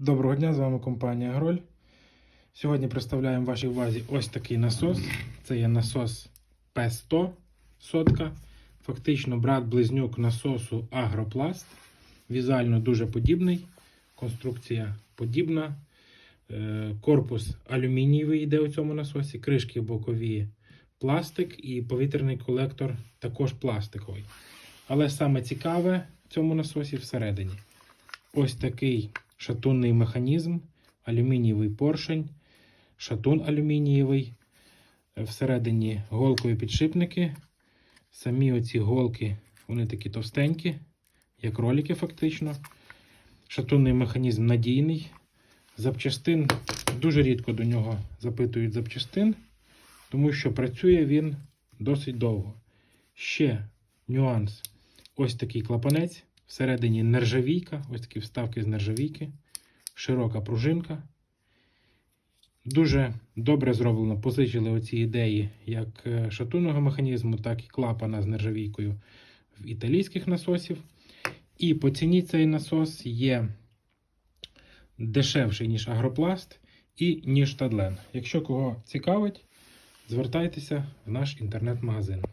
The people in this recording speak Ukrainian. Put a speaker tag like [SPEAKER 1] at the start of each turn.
[SPEAKER 1] Доброго дня, з вами компанія Гроль. Сьогодні представляємо вашій увазі ось такий насос. Це є насос P100 сотка. Фактично брат-близнюк насосу Агропласт. Візуально дуже подібний. Конструкція подібна. Е, Корпус алюмінієвий йде у цьому насосі, кришки бокові пластик і повітряний колектор також пластиковий. Але саме цікаве в цьому насосі всередині. Ось такий шатунний механізм, алюмінієвий поршень, шатун алюмінієвий. Е, Всередині голкові підшипники. Самі оці голки, вони такі товстенькі, як ролики, фактично. Шатунний механізм надійний. Запчастин дуже рідко до нього запитують запчастин, тому що працює він досить довго. Ще нюанс: ось такий клапанець. Всередині нержавійка, ось такі вставки з нержавійки, широка пружинка. Дуже добре зроблено. Позичили оці ідеї як е, шатунного механізму, так і клапана з нержавійкою в італійських насосів. І по ціні цей насос є дешевший, ніж агропласт і ніж Тадлен. Якщо кого цікавить, звертайтеся в наш інтернет-магазин.